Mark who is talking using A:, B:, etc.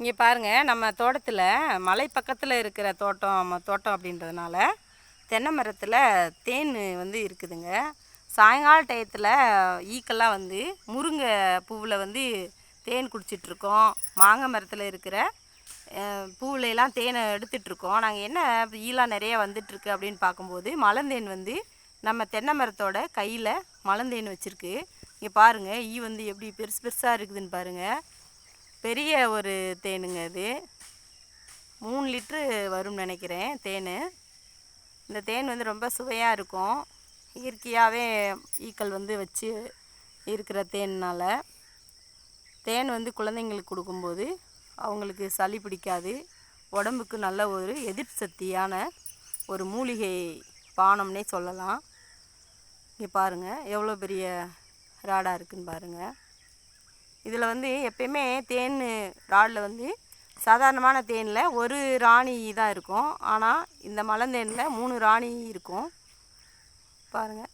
A: இங்கே பாருங்கள் நம்ம தோட்டத்தில் மலை பக்கத்தில் இருக்கிற தோட்டம் தோட்டம் அப்படின்றதுனால தென்னை மரத்தில் தேன் வந்து இருக்குதுங்க. சாயங்கால டயத்தில் ஈக்கெல்லாம் வந்து முருங்கை பூவில் வந்து தேன் குடிச்சிட்ருக்கோம். மாங்காய் மரத்தில் இருக்கிற பூவிலெல்லாம் தேனை எடுத்துட்ருக்கோம். நாங்கள் என்ன ஈலாம் நிறைய வந்துட்டுருக்கு அப்படின்னு பார்க்கும்போது மலந்தேன் வந்து நம்ம தென்னை மரத்தோட கையில் மலந்தேன் வச்சுருக்கு. இங்கே பாருங்கள் ஈ வந்து எப்படி பெருசு பெருசாக இருக்குதுன்னு பாருங்கள் பெரிய ஒரு தேனுங்க இது மூணு லிட்ரு வரும்னு நினைக்கிறேன் தேன். இந்த தேன் வந்து ரொம்ப சுவையாக இருக்கும். இயற்கையாகவே ஈக்கள் வந்து வச்சு இருக்கிற தேன்னால். தேன் வந்து குழந்தைங்களுக்கு கொடுக்கும்போது அவங்களுக்கு சளி பிடிக்காது. உடம்புக்கு நல்ல ஒரு எதிர்ப்பு சக்தியான ஒரு மூலிகை பானம்னே சொல்லலாம். இங்கே பாருங்கள் எவ்வளோ பெரிய ராடாக இருக்குதுன்னு பாருங்கள் இதில் வந்து எப்பயுமே தேன் ராடில் வந்து சாதாரணமான தேனில் ஒரு ராணி தான் இருக்கும். ஆனால் இந்த மலந்தேனில் மூணு ராணி இருக்கும். பாருங்கள்